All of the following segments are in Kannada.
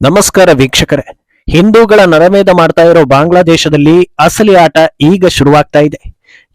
ನಮಸ್ಕಾರ ವೀಕ್ಷಕರೇ. ಹಿಂದೂಗಳ ನರಮೇಧ ಮಾಡ್ತಾ ಇರೋ ಬಾಂಗ್ಲಾದೇಶದಲ್ಲಿ ಅಸಲಿ ಆಟ ಈಗ ಶುರುವಾಗ್ತಾ ಇದೆ.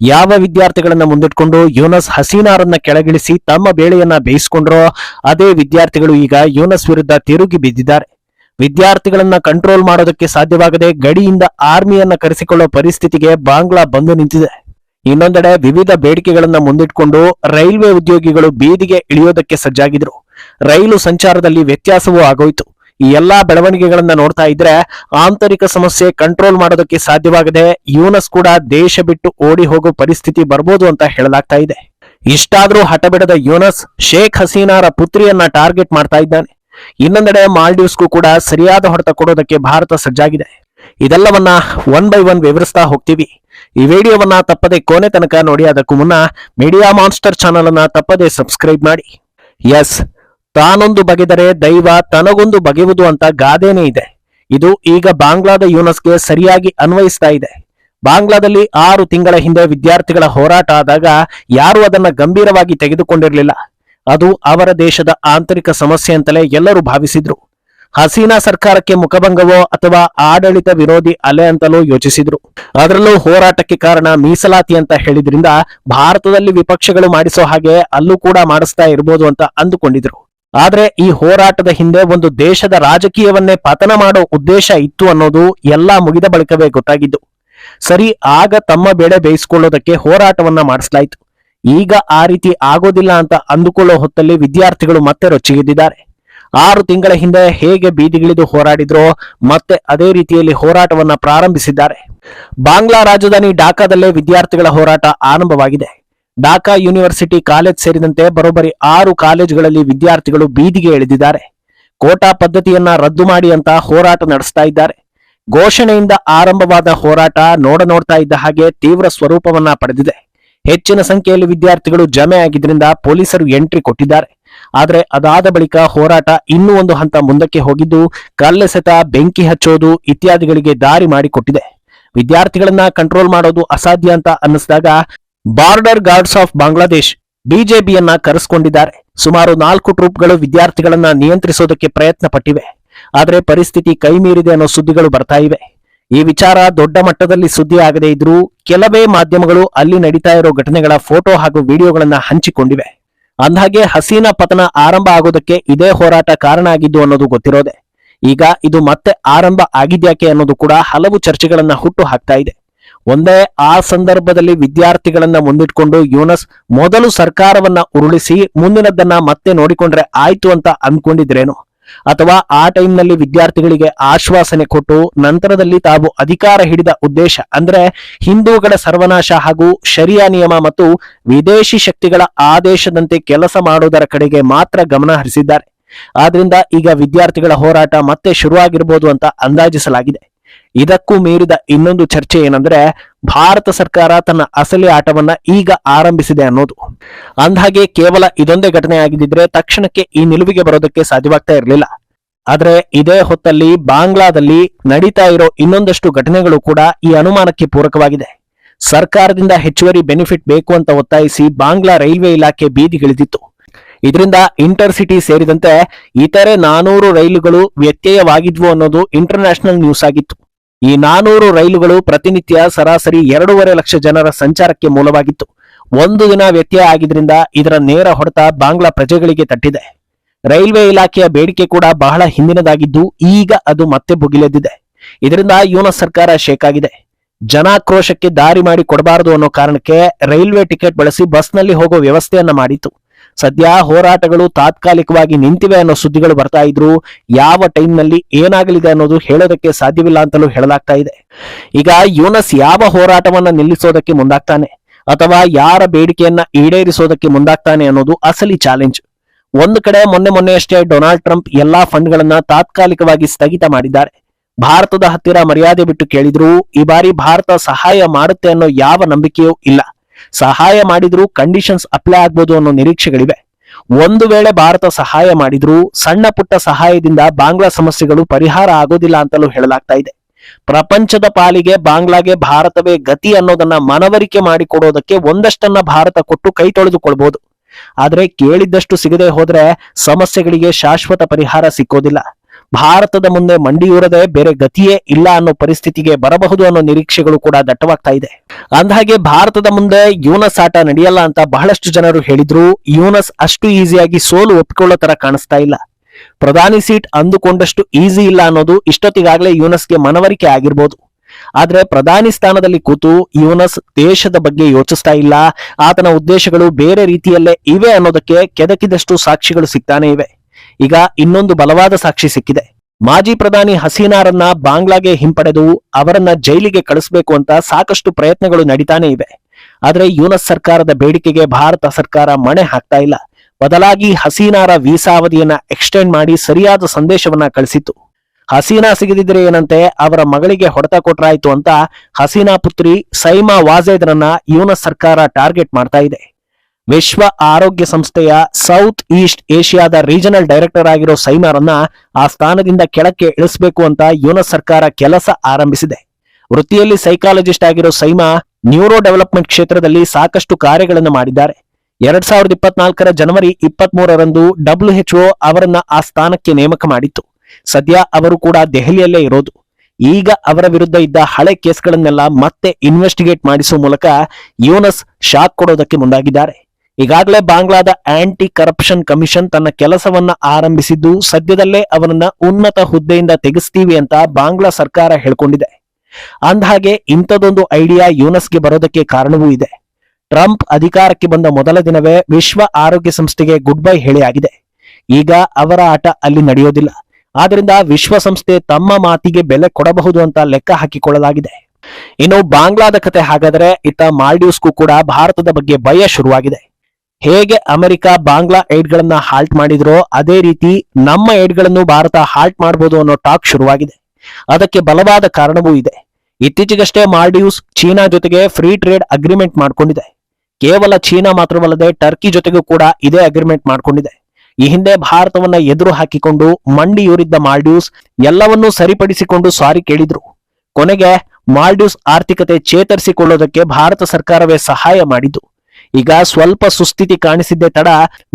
ಯಾವ ವಿದ್ಯಾರ್ಥಿಗಳನ್ನ ಮುಂದಿಟ್ಕೊಂಡು ಯೂನಸ್ ಹಸೀನಾರನ್ನ ಕೆಳಗಿಳಿಸಿ ತಮ್ಮ ಬೇಳೆಯನ್ನ ಬೇಯಿಸ್ಕೊಂಡ್ರೋ ಅದೇ ವಿದ್ಯಾರ್ಥಿಗಳು ಈಗ ಯೂನಸ್ ವಿರುದ್ಧ ತಿರುಗಿ ಬಿದ್ದಿದ್ದಾರೆ. ವಿದ್ಯಾರ್ಥಿಗಳನ್ನ ಕಂಟ್ರೋಲ್ ಮಾಡೋದಕ್ಕೆ ಸಾಧ್ಯವಾಗದೆ ಗಡಿಯಿಂದ ಆರ್ಮಿಯನ್ನ ಕರೆಸಿಕೊಳ್ಳೋ ಪರಿಸ್ಥಿತಿಗೆ ಬಾಂಗ್ಲಾ ಬಂದು ನಿಂತಿದೆ. ಇನ್ನೊಂದೆಡೆ ವಿವಿಧ ಬೇಡಿಕೆಗಳನ್ನ ಮುಂದಿಟ್ಕೊಂಡು ರೈಲ್ವೆ ಉದ್ಯೋಗಿಗಳು ಬೀದಿಗೆ ಇಳಿಯೋದಕ್ಕೆ ಸಜ್ಜಾಗಿದ್ರು. ರೈಲು ಸಂಚಾರದಲ್ಲಿ ವ್ಯತ್ಯಾಸವೂ ಆಗೋಯ್ತು. ಈ ಎಲ್ಲಾ ಬೆಳವಣಿಗೆಗಳನ್ನ ನೋಡ್ತಾ ಇದ್ರೆ ಆಂತರಿಕ ಸಮಸ್ಯೆ ಕಂಟ್ರೋಲ್ ಮಾಡೋದಕ್ಕೆ ಸಾಧ್ಯವಾಗದೆ ಯೂನಸ್ ಕೂಡ ದೇಶ ಬಿಟ್ಟು ಓಡಿ ಹೋಗೋ ಪರಿಸ್ಥಿತಿ ಬರ್ಬೋದು ಅಂತ ಹೇಳಲಾಗ್ತಾ ಇದೆ. ಇಷ್ಟಾದ್ರೂ ಹಠಬಿಡದ ಯೂನಸ್ ಶೇಖ್ ಹಸೀನಾರ ಪುತ್ರಿಯನ್ನ ಟಾರ್ಗೆಟ್ ಮಾಡ್ತಾ ಇದ್ದಾನೆ. ಇನ್ನೊಂದೆಡೆ ಮಾಲ್ಡೀವ್ಸ್ಗೂ ಕೂಡ ಸರಿಯಾದ ಹೊಡೆತ ಕೊಡೋದಕ್ಕೆ ಭಾರತ ಸಜ್ಜಾಗಿದೆ. ಇದೆಲ್ಲವನ್ನ ಒನ್ ಬೈ ಒನ್ ವಿವರಿಸ್ತಾ ಹೋಗ್ತೀವಿ. ಈ ವಿಡಿಯೋವನ್ನ ತಪ್ಪದೆ ಕೊನೆ ತನಕ ನೋಡಿ, ಅದಕ್ಕೂ ಮುನ್ನ ಮೀಡಿಯಾ ಮಾನ್ಸ್ಟರ್ ಚಾನಲ್ ಅನ್ನ ತಪ್ಪದೆ ಸಬ್ಸ್ಕ್ರೈಬ್ ಮಾಡಿ. ಎಸ್ ತಾನೊಂದು ಬಗೆದರೆ ದೈವ ತನಗೊಂದು ಬಗೆಯುವುದು ಅಂತ ಗಾದೆನೇ ಇದೆ. ಇದು ಈಗ ಬಾಂಗ್ಲಾದ ಯೂನಸ್ಗೆ ಸರಿಯಾಗಿ ಅನ್ವಯಿಸ್ತಾ ಇದೆ. ಬಾಂಗ್ಲಾದಲ್ಲಿ ಆರು ತಿಂಗಳ ಹಿಂದೆ ವಿದ್ಯಾರ್ಥಿಗಳ ಹೋರಾಟ ಆದಾಗ ಯಾರು ಅದನ್ನ ಗಂಭೀರವಾಗಿ ತೆಗೆದುಕೊಂಡಿರಲಿಲ್ಲ. ಅದು ಅವರ ದೇಶದ ಆಂತರಿಕ ಸಮಸ್ಯೆ ಅಂತಲೇ ಎಲ್ಲರೂ ಭಾವಿಸಿದ್ರು. ಹಸೀನಾ ಸರ್ಕಾರಕ್ಕೆ ಮುಖಭಂಗವೋ ಅಥವಾ ಆಡಳಿತ ವಿರೋಧಿ ಅಲೆ ಅಂತಲೂ ಯೋಚಿಸಿದ್ರು. ಅದರಲ್ಲೂ ಹೋರಾಟಕ್ಕೆ ಕಾರಣ ಮೀಸಲಾತಿ ಅಂತ ಹೇಳಿದ್ರಿಂದ ಭಾರತದಲ್ಲಿ ವಿಪಕ್ಷಗಳು ಮಾಡಿಸೋ ಹಾಗೆ ಅಲ್ಲೂ ಕೂಡ ಮಾಡಿಸ್ತಾ ಇರ್ಬೋದು ಅಂತ ಅಂದುಕೊಂಡಿದ್ರು. ಆದ್ರೆ ಈ ಹೋರಾಟದ ಹಿಂದೆ ಒಂದು ದೇಶದ ರಾಜಕೀಯವನ್ನೇ ಪತನ ಮಾಡೋ ಉದ್ದೇಶ ಇತ್ತು ಅನ್ನೋದು ಎಲ್ಲಾ ಮುಗಿದ ಬಳಿಕವೇ ಗೊತ್ತಾಗಿದ್ದು. ಸರಿ, ಆಗ ತಮ್ಮ ಬೆಳೆ ಬೇಯಿಸಿಕೊಳ್ಳೋದಕ್ಕೆ ಹೋರಾಟವನ್ನ ಮಾಡಿಸ್ಲಾಯ್ತು. ಈಗ ಆ ರೀತಿ ಆಗೋದಿಲ್ಲ ಅಂತ ಅಂದುಕೊಳ್ಳೋ ಹೊತ್ತಲ್ಲಿ ವಿದ್ಯಾರ್ಥಿಗಳು ಮತ್ತೆ ರೊಚ್ಚಿಗೆದ್ದಿದ್ದಾರೆ. ಆರು ತಿಂಗಳ ಹಿಂದೆ ಹೇಗೆ ಬೀದಿಗಿಳಿದು ಹೋರಾಡಿದ್ರೋ ಮತ್ತೆ ಅದೇ ರೀತಿಯಲ್ಲಿ ಹೋರಾಟವನ್ನ ಪ್ರಾರಂಭಿಸಿದ್ದಾರೆ. ಬಾಂಗ್ಲಾ ರಾಜಧಾನಿ ಢಾಕಾದಲ್ಲೇ ವಿದ್ಯಾರ್ಥಿಗಳ ಹೋರಾಟ ಆರಂಭವಾಗಿದೆ. ಢಾಕಾ ಯೂನಿವರ್ಸಿಟಿ ಕಾಲೇಜ್ ಸೇರಿದಂತೆ ಬರೋಬ್ಬರಿ ಆರು ಕಾಲೇಜುಗಳಲ್ಲಿ ವಿದ್ಯಾರ್ಥಿಗಳು ಬೀದಿಗೆ ಇಳಿದಿದ್ದಾರೆ ಕೋಟಾ ಪದ್ಧತಿಯನ್ನ ರದ್ದು ಮಾಡಿ ಅಂತ ಹೋರಾಟ ನಡೆಸ್ತಾ ಇದ್ದಾರೆ. ಘೋಷಣೆಯಿಂದ ಆರಂಭವಾದ ಹೋರಾಟ ನೋಡ ನೋಡ್ತಾ ಇದ್ದ ಹಾಗೆ ತೀವ್ರ ಸ್ವರೂಪವನ್ನ ಪಡೆದಿದೆ. ಹೆಚ್ಚಿನ ಸಂಖ್ಯೆಯಲ್ಲಿ ವಿದ್ಯಾರ್ಥಿಗಳು ಜಮೆ ಆಗಿದ್ರಿಂದ ಪೊಲೀಸರು ಎಂಟ್ರಿ ಕೊಟ್ಟಿದ್ದಾರೆ. ಆದರೆ ಅದಾದ ಬಳಿಕ ಹೋರಾಟ ಇನ್ನೂ ಒಂದು ಹಂತ ಮುಂದಕ್ಕೆ ಹೋಗಿದ್ದು ಕಲ್ಲೆಸೆತ ಬೆಂಕಿ ಹಚ್ಚೋದು ಇತ್ಯಾದಿಗಳಿಗೆ ದಾರಿ ಮಾಡಿಕೊಟ್ಟಿದೆ. ವಿದ್ಯಾರ್ಥಿಗಳನ್ನ ಕಂಟ್ರೋಲ್ ಮಾಡೋದು ಅಸಾಧ್ಯ ಅಂತ ಅನ್ನಿಸಿದಾಗ ಬಾರ್ಡರ್ ಗಾರ್ಡ್ಸ್ ಆಫ್ ಬಾಂಗ್ಲಾದೇಶ್ ಬಿಜೆಪಿಯನ್ನ ಕರೆಸಿಕೊಂಡಿದ್ದಾರೆ. ಸುಮಾರು ನಾಲ್ಕು ಟ್ರೂಪ್ಗಳು ವಿದ್ಯಾರ್ಥಿಗಳನ್ನ ನಿಯಂತ್ರಿಸೋದಕ್ಕೆ ಪ್ರಯತ್ನ ಪಟ್ಟಿವೆ ಆದರೆ ಪರಿಸ್ಥಿತಿ ಕೈಮೀರಿದೆ ಅನ್ನೋ ಸುದ್ದಿಗಳು ಬರ್ತಾ ಇವೆ. ಈ ವಿಚಾರ ದೊಡ್ಡ ಮಟ್ಟದಲ್ಲಿ ಸುದ್ದಿ ಆಗದೇ ಇದ್ರೂ ಕೆಲವೇ ಮಾಧ್ಯಮಗಳು ಅಲ್ಲಿ ನಡೀತಾ ಇರೋ ಘಟನೆಗಳ ಫೋಟೋ ಹಾಗೂ ವಿಡಿಯೋಗಳನ್ನ ಹಂಚಿಕೊಂಡಿವೆ. ಅಂದ್ಹಾಗೆ ಹಸೀನಾ ಪತನ ಆರಂಭ ಆಗೋದಕ್ಕೆ ಇದೇ ಹೋರಾಟ ಕಾರಣ ಆಗಿದ್ದು ಅನ್ನೋದು ಗೊತ್ತಿರೋದೆ. ಈಗ ಇದು ಮತ್ತೆ ಆರಂಭ ಆಗಿದ್ಯಾಕೆ ಅನ್ನೋದು ಕೂಡ ಹಲವು ಚರ್ಚೆಗಳನ್ನ ಹುಟ್ಟು ಹಾಕ್ತಾ ಇದೆ. ಒಂದೇ ಆ ಸಂದರ್ಭದಲ್ಲಿ ವಿದ್ಯಾರ್ಥಿಗಳನ್ನ ಮುಂದಿಟ್ಕೊಂಡು ಯೂನಸ್ ಮೊದಲು ಸರ್ಕಾರವನ್ನ ಉರುಳಿಸಿ ಮುಂದಿನದನ್ನ ಮತ್ತೆ ನೋಡಿಕೊಂಡ್ರೆ ಆಯ್ತು ಅಂತ ಅನ್ಕೊಂಡಿದ್ರೇನು? ಅಥವಾ ಆ ಟೈಮ್ನಲ್ಲಿ ವಿದ್ಯಾರ್ಥಿಗಳಿಗೆ ಆಶ್ವಾಸನೆ ಕೊಟ್ಟು ನಂತರದಲ್ಲಿ ತಾವು ಅಧಿಕಾರ ಹಿಡಿದ ಉದ್ದೇಶ ಅಂದ್ರೆ ಹಿಂದೂಗಳ ಸರ್ವನಾಶ ಹಾಗೂ ಶರಿಯಾ ನಿಯಮ ಮತ್ತು ವಿದೇಶಿ ಶಕ್ತಿಗಳ ಆದೇಶದಂತೆ ಕೆಲಸ ಮಾಡೋದರ ಕಡೆಗೆ ಮಾತ್ರ ಗಮನ ಹರಿಸಿದ್ದಾರೆ. ಆದ್ರಿಂದ ಈಗ ವಿದ್ಯಾರ್ಥಿಗಳ ಹೋರಾಟ ಮತ್ತೆ ಶುರುವಾಗಿರ್ಬೋದು ಅಂತ ಅಂದಾಜಿಸಲಾಗಿದೆ. ಇದಕ್ಕೂ ಮೀರಿದ ಇನ್ನೊಂದು ಚರ್ಚೆ ಏನಂದ್ರೆ ಭಾರತ ಸರ್ಕಾರ ತನ್ನ ಅಸಲಿ ಆಟವನ್ನ ಈಗ ಆರಂಭಿಸಿದೆ ಅನ್ನೋದು. ಅಂದ್ಹಾಗೆ ಕೇವಲ ಇದೊಂದೇ ಘಟನೆ ಆಗಿದ್ದಿದ್ರೆ ತಕ್ಷಣಕ್ಕೆ ಈ ನಿಲುವಿಗೆ ಬರೋದಕ್ಕೆ ಸಾಧ್ಯವಾಗ್ತಾ ಇರಲಿಲ್ಲ. ಆದ್ರೆ ಇದೇ ಹೊತ್ತಲ್ಲಿ ಬಾಂಗ್ಲಾದಲ್ಲಿ ನಡೀತಾ ಇರೋ ಇನ್ನೊಂದಷ್ಟು ಘಟನೆಗಳು ಕೂಡ ಈ ಅನುಮಾನಕ್ಕೆ ಪೂರಕವಾಗಿದೆ. ಸರ್ಕಾರದಿಂದ ಹೆಚ್ಚುವರಿ ಬೆನಿಫಿಟ್ ಬೇಕು ಅಂತ ಒತ್ತಾಯಿಸಿ ಬಾಂಗ್ಲಾ ರೈಲ್ವೆ ಇಲಾಖೆ ಬೀದಿಗಿಳಿದಿತ್ತು ಇದರಿಂದ ಇಂಟರ್ ಸಿಟಿ ಸೇರಿದಂತೆ ಇತರೆ ನಾನೂರು ರೈಲುಗಳು ವ್ಯತ್ಯಯವಾಗಿದ್ವು ಅನ್ನೋದು ಇಂಟರ್ನ್ಯಾಷನಲ್ ನ್ಯೂಸ್ ಆಗಿತ್ತು. ಈ ನಾನೂರು ರೈಲುಗಳು ಪ್ರತಿನಿತ್ಯ ಸರಾಸರಿ ಎರಡೂವರೆ ಲಕ್ಷ ಜನರ ಸಂಚಾರಕ್ಕೆ ಮೂಲವಾಗಿತ್ತು. ಒಂದು ದಿನ ವ್ಯತ್ಯಯ ಆಗಿದ್ರಿಂದ ಇದರ ನೇರ ಹೊಡೆತ ಬಾಂಗ್ಲಾ ಪ್ರಜೆಗಳಿಗೆ ತಟ್ಟಿದೆ. ರೈಲ್ವೆ ಇಲಾಖೆಯ ಬೇಡಿಕೆ ಕೂಡ ಬಹಳ ಹಿಂದಿನದಾಗಿದ್ದು ಈಗ ಅದು ಮತ್ತೆ ಭುಗಿಲೆದ್ದಿದೆ. ಇದರಿಂದ ಯೂನಸ್ ಸರ್ಕಾರ ಶೇಕಾಗಿದೆ ಆಗಿದೆ. ಜನಾಕ್ರೋಶಕ್ಕೆ ದಾರಿ ಮಾಡಿ ಕೊಡಬಾರದು ಅನ್ನೋ ಕಾರಣಕ್ಕೆ ರೈಲ್ವೆ ಟಿಕೆಟ್ ಬಳಸಿ ಬಸ್ನಲ್ಲಿ ಹೋಗೋ ವ್ಯವಸ್ಥೆಯನ್ನ ಮಾಡಿತ್ತು. ಸದ್ಯ ಹೋರಾಟಗಳು ತಾತ್ಕಾಲಿಕವಾಗಿ ನಿಂತಿವೆ ಅನ್ನೋ ಸುದ್ದಿಗಳು ಬರ್ತಾ ಇದ್ರು ಯಾವ ಟೈಮ್ನಲ್ಲಿ ಏನಾಗಲಿದೆ ಅನ್ನೋದು ಹೇಳೋದಕ್ಕೆ ಸಾಧ್ಯವಿಲ್ಲ ಅಂತಲೂ ಹೇಳಲಾಗ್ತಾ ಇದೆ. ಈಗ ಯೂನಸ್ ಯಾವ ಹೋರಾಟವನ್ನ ನಿಲ್ಲಿಸೋದಕ್ಕೆ ಮುಂದಾಗ್ತಾನೆ? ಅಥವಾ ಯಾರ ಬೇಡಿಕೆಯನ್ನ ಈಡೇರಿಸೋದಕ್ಕೆ ಮುಂದಾಗ್ತಾನೆ ಅನ್ನೋದು ಅಸಲಿ ಚಾಲೆಂಜ್. ಒಂದು ಕಡೆ ಮೊನ್ನೆ ಮೊನ್ನೆಯಷ್ಟೇ ಡೊನಾಲ್ಡ್ ಟ್ರಂಪ್ ಎಲ್ಲಾ ಫಂಡ್ಗಳನ್ನ ತಾತ್ಕಾಲಿಕವಾಗಿ ಸ್ಥಗಿತ ಮಾಡಿದ್ದಾರೆ. ಭಾರತದ ಹತ್ತಿರ ಮರ್ಯಾದೆ ಬಿಟ್ಟು ಕೇಳಿದ್ರು ಈ ಬಾರಿ ಭಾರತ ಸಹಾಯ ಮಾಡುತ್ತೆ ಅನ್ನೋ ಯಾವ ನಂಬಿಕೆಯೂ ಇಲ್ಲ. ಸಹಾಯ ಮಾಡಿದ್ರೂ ಕಂಡೀಷನ್ಸ್ ಅಪ್ಲೈ ಆಗ್ಬೋದು ಅನ್ನೋ ನಿರೀಕ್ಷೆಗಳಿವೆ. ಒಂದು ವೇಳೆ ಭಾರತ ಸಹಾಯ ಮಾಡಿದ್ರೂ ಸಣ್ಣ ಪುಟ್ಟ ಸಹಾಯದಿಂದ ಬಾಂಗ್ಲಾ ಸಮಸ್ಯೆಗಳು ಪರಿಹಾರ ಆಗೋದಿಲ್ಲ ಅಂತಲೂ ಹೇಳಲಾಗ್ತಾ ಇದೆ. ಪ್ರಪಂಚದ ಪಾಲಿಗೆ ಬಾಂಗ್ಲಾಗೆ ಭಾರತವೇ ಗತಿ ಅನ್ನೋದನ್ನ ಮನವರಿಕೆ ಮಾಡಿಕೊಡೋದಕ್ಕೆ ಒಂದಷ್ಟನ್ನ ಭಾರತ ಕೊಟ್ಟು ಕೈ ತೊಳೆದುಕೊಳ್ಬಹುದು ಆದ್ರೆ ಕೇಳಿದ್ದಷ್ಟು ಸಿಗದೆ ಹೋದ್ರೆ ಸಮಸ್ಯೆಗಳಿಗೆ ಶಾಶ್ವತ ಪರಿಹಾರ ಸಿಕ್ಕೋದಿಲ್ಲ. ಭಾರತದ ಮುಂದೆ ಮಂಡಿಯೂರದೆ ಬೇರೆ ಗತಿಯೇ ಇಲ್ಲ ಅನ್ನೋ ಪರಿಸ್ಥಿತಿಗೆ ಬರಬಹುದು ಅನ್ನೋ ನಿರೀಕ್ಷೆಗಳು ಕೂಡ ದಟ್ಟವಾಗ್ತಾ ಇದೆ. ಅಂದಹಾಗೆ ಭಾರತದ ಮುಂದೆ ಯೂನಸ್ ಆಟ ನಡೆಯಲ್ಲ ಅಂತ ಬಹಳಷ್ಟು ಜನರು ಹೇಳಿದ್ರು. ಯೂನಸ್ ಅಷ್ಟು ಈಸಿಯಾಗಿ ಸೋಲು ಒಪ್ಪಿಕೊಳ್ಳೋ ತರ ಕಾಣಿಸ್ತಾ ಇಲ್ಲ. ಪ್ರಧಾನಿ ಸೀಟ್ ಅಂದುಕೊಂಡಷ್ಟು ಈಸಿ ಇಲ್ಲ ಅನ್ನೋದು ಇಷ್ಟೊತ್ತಿಗಾಗಲೇ ಯೂನಸ್ಗೆ ಮನವರಿಕೆ ಆಗಿರ್ಬೋದು. ಆದ್ರೆ ಪ್ರಧಾನಿ ಸ್ಥಾನದಲ್ಲಿ ಕೂತು ಯೂನಸ್ ದೇಶದ ಬಗ್ಗೆ ಯೋಚಿಸ್ತಾ ಇಲ್ಲ. ಆತನ ಉದ್ದೇಶಗಳು ಬೇರೆ ರೀತಿಯಲ್ಲೇ ಇವೆ ಅನ್ನೋದಕ್ಕೆ ಕೆದಕಿದಷ್ಟು ಸಾಕ್ಷಿಗಳು ಸಿಗ್ತಾನೆ ಇವೆ. ಈಗ ಇನ್ನೊಂದು ಬಲವಾದ ಸಾಕ್ಷಿ ಸಿಕ್ಕಿದೆ. ಮಾಜಿ ಪ್ರಧಾನಿ ಹಸೀನಾರನ್ನ ಬಾಂಗ್ಲಾಗೆ ಹಿಂಪಡೆದು ಅವರನ್ನ ಜೈಲಿಗೆ ಕಳಿಸಬೇಕು ಅಂತ ಸಾಕಷ್ಟು ಪ್ರಯತ್ನಗಳು ನಡೀತಾನೆ ಇವೆ. ಆದರೆ ಯೂನಸ್ ಸರ್ಕಾರದ ಬೇಡಿಕೆಗೆ ಭಾರತ ಸರ್ಕಾರ ಮಣೆ ಹಾಕ್ತಾ ಇಲ್ಲ. ಬದಲಾಗಿ ಹಸೀನಾರ ವೀಸಾ ಅವಧಿಯನ್ನ ಎಕ್ಸ್ಟೆಂಡ್ ಮಾಡಿ ಸರಿಯಾದ ಸಂದೇಶವನ್ನ ಕಳಿಸಿತ್ತು. ಹಸೀನಾ ಸಿಗದಿದ್ರೆ ಏನಂತೆ ಅವರ ಮಗಳಿಗೆ ಹೊಡೆತ ಕೊಟ್ರಾಯ್ತು ಅಂತ ಹಸೀನಾ ಪುತ್ರಿ ಸೈಮಾ ವಾಜೇದ್ರನ್ನ ಯೂನಸ್ ಸರ್ಕಾರ ಟಾರ್ಗೆಟ್ ಮಾಡ್ತಾ ಇದೆ. ವಿಶ್ವ ಆರೋಗ್ಯ ಸಂಸ್ಥೆಯ ಸೌತ್ ಈಸ್ಟ್ ಏಷ್ಯಾದ ರೀಜನಲ್ ಡೈರೆಕ್ಟರ್ ಆಗಿರೋ ಸೈಮಾರನ್ನ ಆ ಸ್ಥಾನದಿಂದ ಕೆಳಕ್ಕೆ ಇಳಿಸಬೇಕು ಅಂತ ಯೂನಸ್ ಸರ್ಕಾರ ಕೆಲಸ ಆರಂಭಿಸಿದೆ. ವೃತ್ತಿಯಲ್ಲಿ ಸೈಕಾಲಜಿಸ್ಟ್ ಆಗಿರೋ ಸೈಮಾ ನ್ಯೂರೋ ಡೆವಲಪ್ಮೆಂಟ್ ಕ್ಷೇತ್ರದಲ್ಲಿ ಸಾಕಷ್ಟು ಕಾರ್ಯಗಳನ್ನು ಮಾಡಿದ್ದಾರೆ. ಎರಡ್ ಸಾವಿರದ ಇಪ್ಪತ್ನಾಲ್ಕರ ಜನವರಿ ಇಪ್ಪತ್ತ್ ಮೂರರಂದು ಡಬ್ಲ್ಯೂಎಚ್ಒ ಅವರನ್ನ ಆ ಸ್ಥಾನಕ್ಕೆ ನೇಮಕ ಮಾಡಿತ್ತು. ಸದ್ಯ ಅವರು ಕೂಡ ದೆಹಲಿಯಲ್ಲೇ ಇರೋದು. ಈಗ ಅವರ ವಿರುದ್ಧ ಇದ್ದ ಹಳೆ ಕೇಸ್ಗಳನ್ನೆಲ್ಲ ಮತ್ತೆ ಇನ್ವೆಸ್ಟಿಗೇಟ್ ಮಾಡಿಸುವ ಮೂಲಕ ಯೂನಸ್ ಶಾಕ್ ಕೊಡೋದಕ್ಕೆ ಮುಂದಾಗಿದ್ದಾರೆ. ಈಗಾಗಲೇ ಬಾಂಗ್ಲಾದ ಆಂಟಿ ಕರಪ್ಷನ್ ಕಮಿಷನ್ ತನ್ನ ಕೆಲಸವನ್ನ ಆರಂಭಿಸಿದ್ದು ಸದ್ಯದಲ್ಲೇ ಅವರನ್ನ ಉನ್ನತ ಹುದ್ದೆಯಿಂದ ತೆಗೆಸ್ತೀವಿ ಅಂತ ಬಾಂಗ್ಲಾ ಸರ್ಕಾರ ಹೇಳ್ಕೊಂಡಿದೆ. ಅಂದಹಾಗೆ ಇಂಥದೊಂದು ಐಡಿಯಾ ಯೂನಸ್ಗೆ ಬರೋದಕ್ಕೆ ಕಾರಣವೂ ಇದೆ. ಟ್ರಂಪ್ ಅಧಿಕಾರಕ್ಕೆ ಬಂದ ಮೊದಲ ದಿನವೇ ವಿಶ್ವ ಆರೋಗ್ಯ ಸಂಸ್ಥೆಗೆ ಗುಡ್ ಬೈ ಹೇಳಿಯಾಗಿದೆ ಈಗ ಅವರ ಆಟ ಅಲ್ಲಿ ನಡೆಯೋದಿಲ್ಲ. ಆದ್ರಿಂದ ವಿಶ್ವಸಂಸ್ಥೆ ತಮ್ಮ ಮಾತಿಗೆ ಬೆಲೆ ಕೊಡಬಹುದು ಅಂತ ಲೆಕ್ಕ ಹಾಕಿಕೊಳ್ಳಲಾಗಿದೆ. ಇನ್ನು ಬಾಂಗ್ಲಾದ ಕತೆ ಹಾಗಾದರೆ ಇತ್ತ ಮಾಲ್ಡೀವ್ಸ್ಗೂ ಕೂಡ ಭಾರತದ ಬಗ್ಗೆ ಭಯ ಶುರುವಾಗಿದೆ. ಹೇಗೆ ಅಮೆರಿಕ ಬಾಂಗ್ಲಾ ಏಡ್ಗಳನ್ನ ಹಾಲ್ಟ್ ಮಾಡಿದ್ರೋ ಅದೇ ರೀತಿ ನಮ್ಮ ಏಡ್ಗಳನ್ನು ಭಾರತ ಹಾಲ್ಟ್ ಮಾಡಬಹುದು ಅನ್ನೋ ಟಾಕ್ ಶುರುವಾಗಿದೆ. ಅದಕ್ಕೆ ಬಲವಾದ ಕಾರಣವೂ ಇದೆ. ಇತ್ತೀಚೆಗಷ್ಟೇ ಮಾಲ್ಡೀವ್ಸ್ ಚೀನಾ ಜೊತೆಗೆ ಫ್ರೀ ಟ್ರೇಡ್ ಅಗ್ರಿಮೆಂಟ್ ಮಾಡ್ಕೊಂಡಿದೆ. ಕೇವಲ ಚೀನಾ ಮಾತ್ರವಲ್ಲದೆ ಟರ್ಕಿ ಜೊತೆಗೂ ಕೂಡ ಇದೇ ಅಗ್ರಿಮೆಂಟ್ ಮಾಡ್ಕೊಂಡಿದೆ. ಈ ಹಿಂದೆ ಭಾರತವನ್ನ ಎದುರು ಹಾಕಿಕೊಂಡು ಮಂಡಿಯೂರಿದ್ದ ಮಾಲ್ಡೀವ್ಸ್ ಎಲ್ಲವನ್ನೂ ಸರಿಪಡಿಸಿಕೊಂಡು ಸಾರಿ ಕೇಳಿದ್ರು. ಕೊನೆಗೆ ಮಾಲ್ಡೀವ್ಸ್ ಆರ್ಥಿಕತೆ ಚೇತರಿಸಿಕೊಳ್ಳೋದಕ್ಕೆ ಭಾರತ ಸರ್ಕಾರವೇ ಸಹಾಯ ಮಾಡಿದ್ದು. ಈಗ ಸ್ವಲ್ಪ ಸುಸ್ಥಿತಿ ಕಾಣಿಸಿದ್ದೇ ತಡ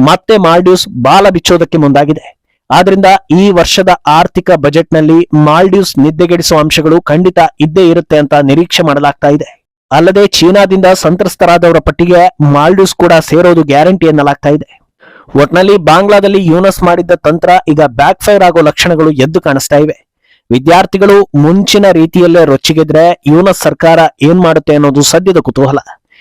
ಮತ್ತೆ ಮಾಲ್ಡೀವ್ಸ್ ಬಾಲ ಬಿಚ್ಚೋದಕ್ಕೆ ಮುಂದಾಗಿದೆ. ಆದ್ರಿಂದ ಈ ವರ್ಷದ ಆರ್ಥಿಕ ಬಜೆಟ್ನಲ್ಲಿ ಮಾಲ್ಡೀವ್ಸ್ ನಿದ್ದೆಗೆಡಿಸುವ ಅಂಶಗಳು ಖಂಡಿತ ಇದ್ದೇ ಇರುತ್ತೆ ಅಂತ ನಿರೀಕ್ಷೆ ಮಾಡಲಾಗ್ತಾ ಇದೆ. ಅಲ್ಲದೆ ಚೀನಾದಿಂದ ಸಂತ್ರಸ್ತರಾದವರ ಪಟ್ಟಿಗೆ ಮಾಲ್ಡೀವ್ಸ್ ಕೂಡ ಸೇರೋದು ಗ್ಯಾರಂಟಿ ಎನ್ನಲಾಗ್ತಾ ಇದೆ. ಒಟ್ನಲ್ಲಿ ಬಾಂಗ್ಲಾದಲ್ಲಿ ಯೂನಸ್ ಮಾಡಿದ್ದ ತಂತ್ರ ಈಗ ಬ್ಯಾಕ್ ಫೈರ್ ಆಗೋ ಲಕ್ಷಣಗಳು ಎದ್ದು ಕಾಣಿಸ್ತಾ ಇವೆ. ವಿದ್ಯಾರ್ಥಿಗಳು ಮುಂಚಿನ ರೀತಿಯಲ್ಲೇ ರೊಚ್ಚಿಗೆದ್ರೆ ಯೂನಸ್ ಸರ್ಕಾರ ಏನ್ ಮಾಡುತ್ತೆ ಅನ್ನೋದು ಸದ್ಯದ ಕುತೂಹಲ.